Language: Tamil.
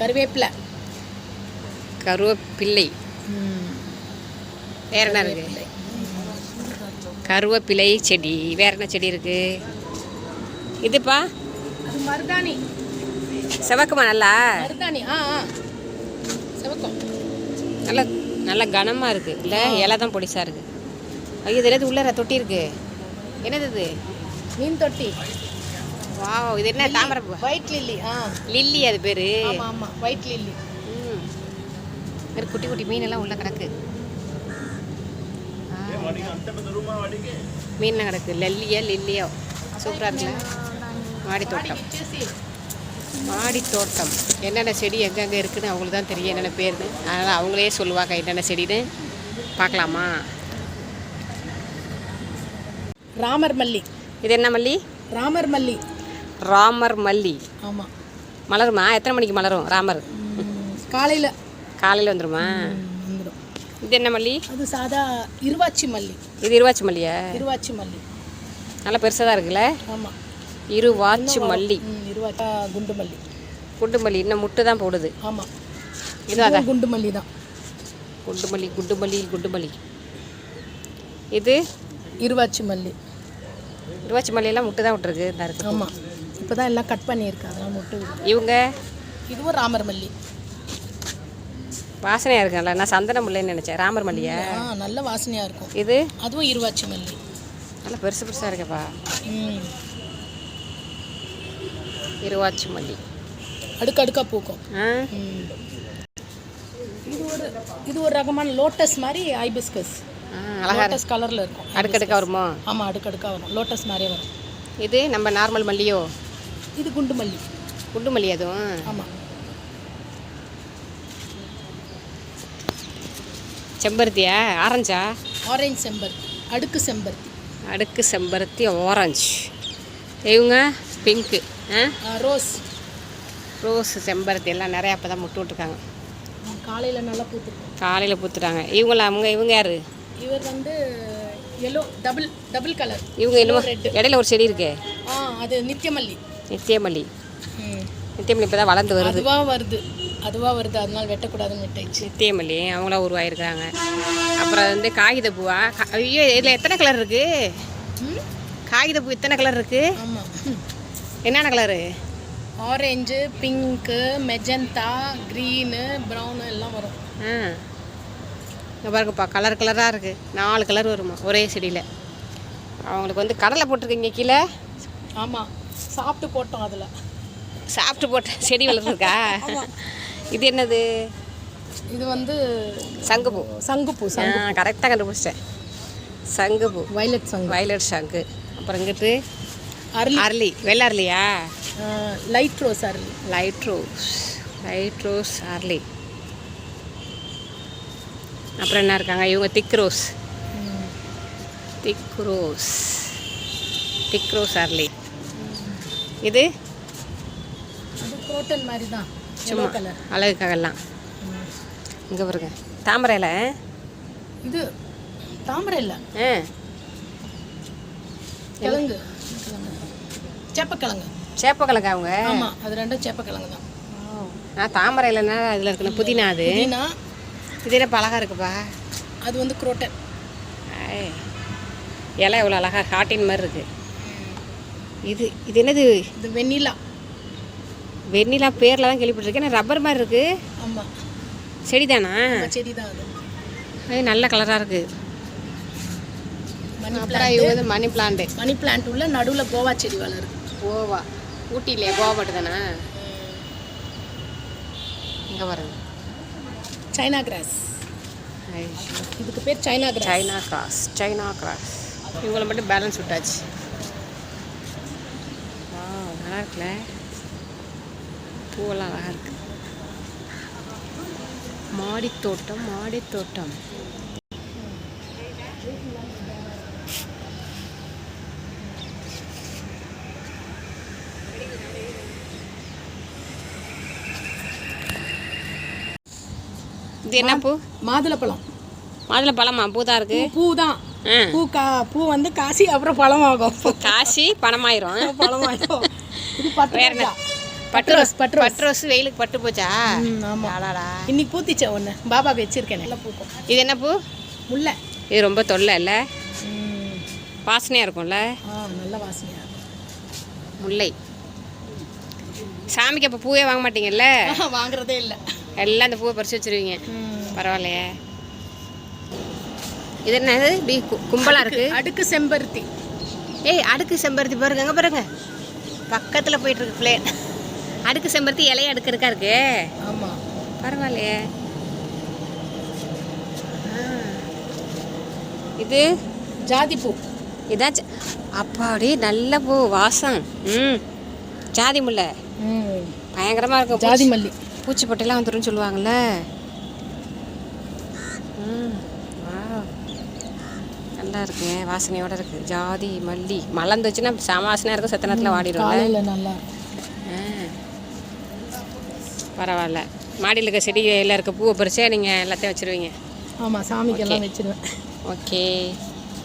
கருவேப்பிலை. கருவேப்பிள்ளை வேற என்ன இருக்கு? கருவேப்பிலை. செடி. வேற என்ன செடி இருக்கு? இதுப்பா. மருதாணி. செவக்குமா நல்லா? மருதாணி. ஆ ஆ. சிவக்கம். நல்லா நல்லா கனமாக இருக்கு. இல்லை இலை தான் பொடிசா இருக்கு. ஐயோ இது உள்ளர தொட்டி இருக்கு. என்னது இது? மீன் தொட்டி. வாவ் இது என்ன தாமரை பூ ஒயிட் லில்லி ஆ. லில்லி அது பேரு. ஆமாம் ஆமாம் ஒயிட் லில்லி. ம். ஒரு குட்டி குட்டி மீன் எல்லாம் உள்ள கிடக்கு. ஆ. மீன் கிடக்கு. லல்லியா லில்லியோ? சூப்பராக இருக்குல்ல? மாடி தோட்டம். மாடி தோட்டம். என்னென்ன செடி எங்கெங்கே இருக்குன்னு அவங்களுக்கு தான் தெரியும் என்னென்ன பேர்னு அதனால் அவங்களே சொல்லுவாங்க என்னென்ன செடின்னு. பார்க்கலாமா? ராமர் மல்லி. இது என்ன மல்லி? ராமர் மல்லி. ராமர் மல்லி. ஆமாம் மலருமா? எத்தனை மணிக்கு மலரும் ராமர்? காலையில். காலையில் வந்துருமா? இது என்ன மல்லி? அது சாதா இருவாச்சி மல்லி. இது இருவாச்சி மல்லியா? இருவாச்சி மல்லி. நல்லா பெருசாக தான் இருக்குல்ல? ஆமாம் இருவாச்சி மல்லி. இருவாச்சி குண்டு மல்லி. குண்டு மல்லி. இன்னும் முட்டு தான் போடுது. ஆமாம் இது அதான் குண்டு மல்லி தான். குண்டு மல்லி குண்டு மல்லி குண்டு மல்லி. இது? இருவாச்சி மல்லி. இருவாச்சி மல்லியெல்லாம் முட்டு தான் விட்டுருக்கு இந்த இருக்கு ஆமாம் இப்போ தான் எல்லாம் கட் பண்ணியிருக்கு அதெல்லாம் முட்டு. இவங்க? இதுவும் ராமர் மல்லி. வாசனையாக இருக்குல்ல நான் சந்தன முல்லைன்னு நினச்சேன். ராமர் மல்லியா? நல்ல வாசனையாக இருக்கும். இது? அதுவும் இருவாச்சி மல்லி. நல்லா பெருசு பெருசாக இருக்கேப்பா. இருவாச்சி மல்லி. அடுக்கடுக்காக பூக்கும். இது ஒரு இது ஒரு ரகமான லோட்டஸ் மாதிரி ஐபிஸ்கஸ். லோட்டஸ் கலரில் இருக்கும் அடுக்கடுக்கா வருமோ? ஆமாம் அடுக்கடுக்காக வரும். லோட்டஸ் மாதிரியே வரும். இது நம்ம நார்மல் மல்லியோ? இது குண்டு மல்லி குண்டு மல்லி அதுவும் ஆமாம் செம்பருத்தியா? ஆரஞ்சா? ஆரஞ்சு செம்பருத்தி. அடுக்கு செம்பருத்தி. அடுக்கு செம்பருத்தி ஆரஞ்சு இவங்க பிங்க்கு ரோஸ் ரோஸ் செம்பருத்தி எல்லாம் நிறையா அப்போ தான் முட்டு விட்ருக்காங்க காலையில் நல்லா பூத்துருக்கும் காலையில் பூத்துட்டாங்க. இவங்கள அவங்க இவங்க யாரு? இவர் வந்து எல்லோ டபுள் டபுள் கலர் இவங்க என்னமோ. இடையில ஒரு செடி இருக்கே. ஆ அது நித்தியமல்லி. நித்தியமல்லி. நித்தியமல்லி இப்போ தான் வளர்ந்து வருது. அதுவாக வருது. அதுவாக வருது. அதனால வெட்டக்கூடாதுன்னு விட்டாச்சு. நித்தியமல்லி அவங்களா உருவாயிருக்காங்க அப்புறம் வந்து காகித பூவா? ஐயோ இதில் எத்தனை கலர் இருக்கு? ம்? காகித பூ எத்தனை கலர் இருக்கு? ஆமாம் என்னென்ன colour orange pink magenta green brown எல்லாம் வரும். ஆ. இங்கே பாருங்கப்பா கலர் கலராக இருக்குது நாலு கலர் வருமா? ஒரே செடியில். அவங்களுக்கு வந்து கடலை போட்டிருக்கீங்க கீழே. ஆமாம் சாப்பிட்டு போட்டோம் அதில். சாப்பிட்டு போட்ட செடி வளர்ந்துருக்கா? இது என்னது? இது வந்து சங்குப்பூ. சங்குப்பூ கரெக்டாக கண்டுபிடிச்சிட்டேன். சங்குப்பூ. வைலட் சங்கு. வயலட் சங்கு. அப்புறம் இங்கிட்டு அரளி. அரளி. வெள்ளை அரளியா? லைட் ரோஸ் அரளி. லைட் ரோஸ் லைட் ரோஸ் அரளி. அப்புறம் என்ன இருக்காங்க? இவங்க thick rose thick rose thick rose அரளி. இது? குரோட்டன் மாதிரி தான் சும்மா அழகுக்காகலாம். இங்கே பாருங்க. தாமரை இலை. இது தாமரை இல்லை ஆ. கிழங்கு. சேப்பக்கிழங்கு. சேப்பக்கிழங்கு அவங்க? ஆமாம் அது ரெண்டும் சேப்பக்கிழங்கு தான் நான் தாமரை இலைன்னா அதில் இருக்கணும் புதினா அது? புதினா. இது என்ன அழகாக இருக்குப்பா? அது வந்து குரோட்டன் இலை எவ்வளோ அழகா காட்டின் மாதிரி இருக்கு. இது இது என்னது? இது வெண்ணிலா. வெண்ணிலா பேரில் தான் கேள்விப்பட்டிருக்கேன். ரப்பர் மாதிரி இருக்கு? ஆமாம் செடி தானா செடி தான் அது. அது நல்ல கலராக இருக்கு. மணி அப்புறம் வந்து மணி பிளான்ட்டு மணி பிளான்ட் உள்ள நடுவில் கோவா செடி வளருது. கோவா. ஊட்டி இல்லையா கோவா மட்டும் தானே இங்கே பாருங்க. சைனா கிராஸ் இதுக்கு பேர் China grass China grass China grass இவங்கள மட்டும் பேலன்ஸ் விட்டாச்சு. நல்லா இருக்குல்ல? பூவெல்லாம் அழகாக இருக்கு. மாடித் தோட்டம் மாடித் தோட்டம் இது என்ன பூ? மாதுளப்பழம் மாதுளை பழமா பூ தான் இருக்கு. பூ தான் பூ கா பூ வந்து காசி அப்புறம் பழமாகும். காசி பணமாயிரும். பழமாகும் இது என்ன? ரோஜா பட்ரோஸ் பட்ரோஸ் பட்ரோஸ் வெயிலுக்கு பட்டு போச்சா? இன்னைக்கு பூத்திச்ச ஒன்று பாபா வச்சிருக்கேன். நல்லா பூக்கும். இது என்ன பூ? முல்லை. இது ரொம்ப தொல்லை இல்லை. வாசனையாக இருக்கும்ல? நல்ல வாசனையா முல்லை. சாமிக்கு அப்போ பூவே வாங்க மாட்டீங்கல்ல? வாங்குறதே இல்லை. எல்லாம் அந்த பூவை பறிச்சு வச்சிருவீங்க. பரவாயில்லையே. இது என்னது? இப்படி கும்பலா இருக்கு? அடுக்கு செம்பருத்தி. ஏய் அடுக்கு செம்பருத்தி பாருங்க அங்கே பாருங்க. பக்கத்தில் போயிட்டு இருக்கு பிளேன் அடுக்கு செம்பருத்தி இலைய அடுக்கு இருக்கா இருக்கு? ஆமா. பரவாயில்லையே. இது ஜாதி பூ. இதான் அப்பாடி நல்ல பூ. வாசம். ம். ஜாதி முல்லை. ம். பயங்கரமாக இருக்கும் ஜாதி பூச்சி- மல்லி. பூச்சி பொட்டையெல்லாம் வந்துருன்னு சொல்லுவாங்கள்ல ம் wow. நல்லா இருக்கு வாசனையோட இருக்கு. ஜாதி மல்லி மலர்ந்துச்சுன்னா செம வாசனையாக இருக்கும் செத்த நேரத்தில் காலையில நல்லா. பரவாயில்ல. மாடியில் இருக்க செடியில் இருக்க பூவை பறிச்சே நீங்கள் எல்லாத்தையும் வச்சுருவீங்க? ஆமா சாமிக்கெல்லாம் வச்சிருவேன். ஓகே.